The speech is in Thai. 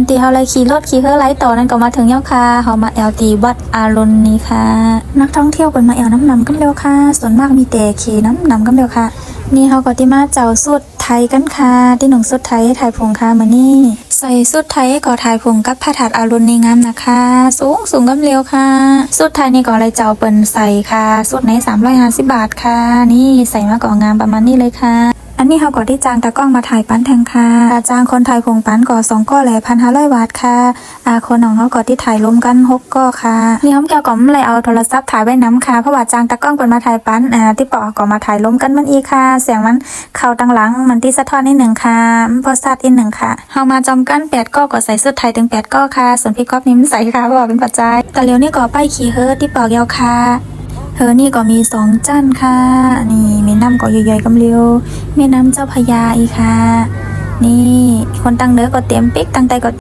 นที่เฮาไลขี่รถขี่เฮือไล่ต่อนั้นก็มาถึงแล้วค่ะเฮามาแอลตีวัดอารนนี่ค่ะ นักท่องเที่ยวเปินมาแอลน้ำนำกันเร็วค่ะ ส่วนมากมีแต่ขี่น้ำนำกันเร็วค่ะ นี่เฮาก็ที่มาเจ้าสุดไทยกันค่ะ ที่หนุ่งสุดไทยถ่ายผงค่ะมานี่ใส่สุดไทยก็ถ่ายผงกับผ้าถาดอารนนี่งามนะคะ สูงสูงกำเร็วค่ะ สุดไทยนี่ก็เลยเจ้าเปิ่นใส่ค่ะ สุดใน350 บาทค่ะ นี่ใส่มาก่องามประมาณนี้เลยค่ะ อันนี้เขาก็ได้จ้างตากล้องมาถ่ายปั้นแทงค่ะจ้างคนถ่ายผงปั้นก่อสองก้อแหล่พันห้าร้อยบาทค่ะอาคนของเขาก็ที่ถ่ายรวมกันหกก้อค่ะนี่เขาแก้วก็ไม่เลยเอาโทรศัพท์ถ่ายไว้น้ำค่ะเพราะว่าจ้างตากล้องเป็นมาถ่ายปั้นอ่าที่ปอกก็มาถ่ายรวมกันมันอีค่ะเสียงมันเข้าตังหลังมันที่สะท้อนนิดหนึ่งค่ะมันพอซัดอีกหนึ่งค่ะเฮามาจอมกันแปดก้อก็ใส่สุดไทยถึงแปดก้อค่ะส่วนพี่ก๊อฟนี่มันใส่ค่ะเพราะว่าเป็นปัจจัยแต่เลี้ยวนี่ก็ป้ายขี่เฮิร์ที่ปอกยาวค่ะ ธอนี่ก็มีสองจันค่ะ นี่แม่น้ำก็ใหญ่ๆกำเลียวแม่น้ำเจ้าพยาอีกค่ะ นี่คนตั้งเนื้อก็เตรียมปิ๊กตั้งใจก็